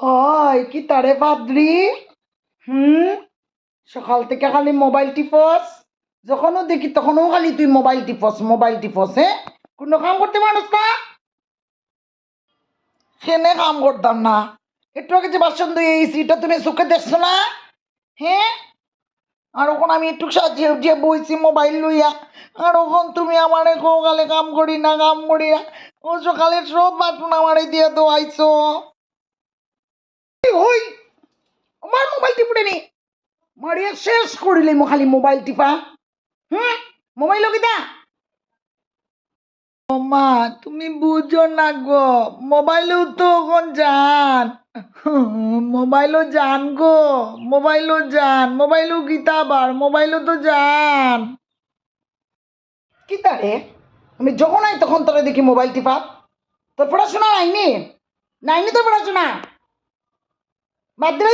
হয় কি তারে পাদ্রি হুম? সকাল থেকে খালি মোবাইল টিপস। যখনও দেখি তখনও খালি তুই মোবাইল টিপস মোবাইল টিপস হ্যাঁ? কোনো কাম করতে পারস না? সেনে কাম করতাম না? একটু আগে যে বাসন ধুয়ে এসি এটা তুমি চোখে দেখছ না? হ্যাঁ? আর ওখানে আমি একটু সাজিয়ে উঠিয়ে বইছি মোবাইল লইয়া। আর ওখান তুমি আমারে কালে কাম করি না, কাম করি না। ও সকালে সব বাটন আমারে দিয়ে দোয়াইছো ওই আমার মোবাইল টিপুটে নি। মারিয়া শেষ করিলে মো খালি মোবাইল টিপা হুম? মোবাইল কিতা? মা তুমি বুঝো না গো মোবাইলেও তো এখন জান। মোবাইলও জান গো মোবাইলও জান মোবাইলও গীতা আবার মোবাইলও তো জান। কিতা রে? আমি যখন আই তখন তোরা দেখি মোবাইল টিপা তোর পড়াশোনা নাইনি? নাইনি তোর পড়াশোনা?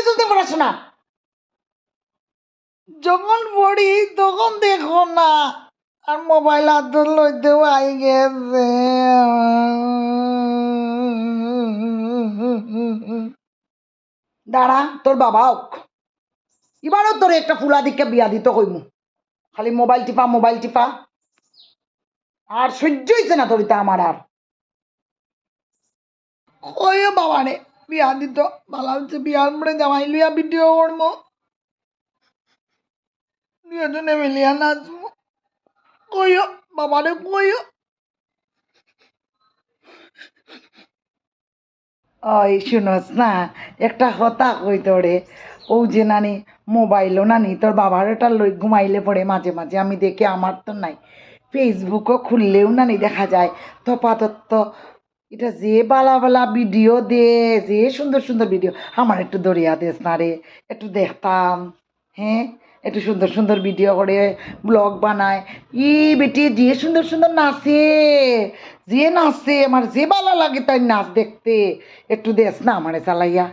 চলতে পড়াশোনা? যখন পড়ি তখন দেখো না আর মোবাইল হাত লইতেও আই গেছে। দাঁড়া তোর বাবা হোক। এবারও তোর একটা ফুলা দিকে বিয়া দিতে কইমু। খালি মোবাইল টিপা মোবাইল টিপা। আর সহ্য হইছে না তোর আমার আর। ওই বাবা রে বিয়া দিত না, একটা হতা কই তোরে। ও যে নানি, মোবাইলও নানি, তোর বাবার ওটা লই ঘুমাইলে পড়ে মাঝে মাঝে, আমি দেখি আমার তো নাই। ফেসবুকও খুললেও নানি দেখা যায়, তপাতত্ব এটা যে বালা বালা ভিডিও দে, যে সুন্দর সুন্দর ভিডিও আমার একটু দরিয়া দেশ না রে, একটু দেখতাম হ্যাঁ? একটু সুন্দর সুন্দর ভিডিও করে ব্লগ বানায়। ই বেটি, যে সুন্দর সুন্দর নাচে, যে নাচে, আমার যে ভালো লাগে তাই নাচ দেখতে। একটু দেশ না আমারে চালাইয়া।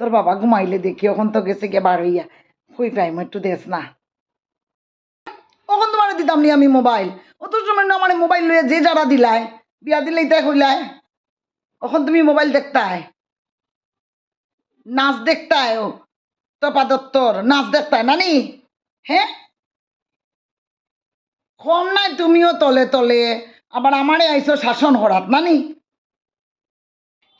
তোর বাবা ঘুমাইলে দেখি, ওখান তো গেছে গিয়ে বার হইয়া। কই পাইম একটু দেশ না। ওখান তোমার দিতাম নি আমি মোবাইল অত সময় আমার মোবাইল লইয়া যে যারা দিলায়, বিয়া দিলেই তাই হইলায়। ওখান তুমি মোবাইল দেখতায় নাচ দেখতায় ও। তপা দত্তর নাচ দেখতায় নানি? হ্যাঁ? কম নাই তুমিও তলে তলে। আবার আমারে আইসো শাসন করাত নানি?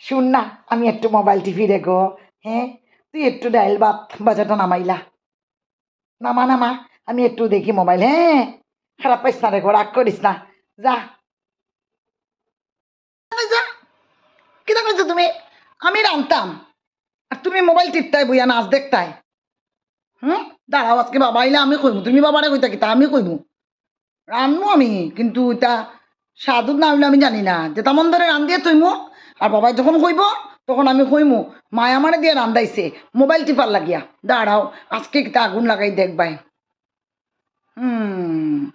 শুন না, আমি একটু মোবাইল টিভি রেখো হ্যাঁ? তুই একটু ডাইল বাত বাজাটা নামাইলা। নামা নামা, আমি একটু দেখি মোবাইল হ্যাঁ? খারাপ পাইস না রেখো রাগ করিস না। যা। কইছো তুমি? আমি রানতাম আর তুমি মোবাইল টিপতাই, বইয়া নাচ দেখতাই। হুম? দাঁড়াও, আজকে বাবা আইলে আমি কইমু। তুমি বাবারে কইতা কিতা আমি কইমু। রান্নু আমি, কিন্তু এটা স্বাদুর না হইলে আমি জানি না। যে তেমন ধরে রান দিয়ে তৈমু আর বাবাই যখন কইব, তখন আমি কইমু মায় আমারে দিয়ে রান্দাইছে মোবাইল টিপার লাগিয়া। দাঁড়াও, আজকে কিতা আগুন লাগাই দেখবাই। হুম।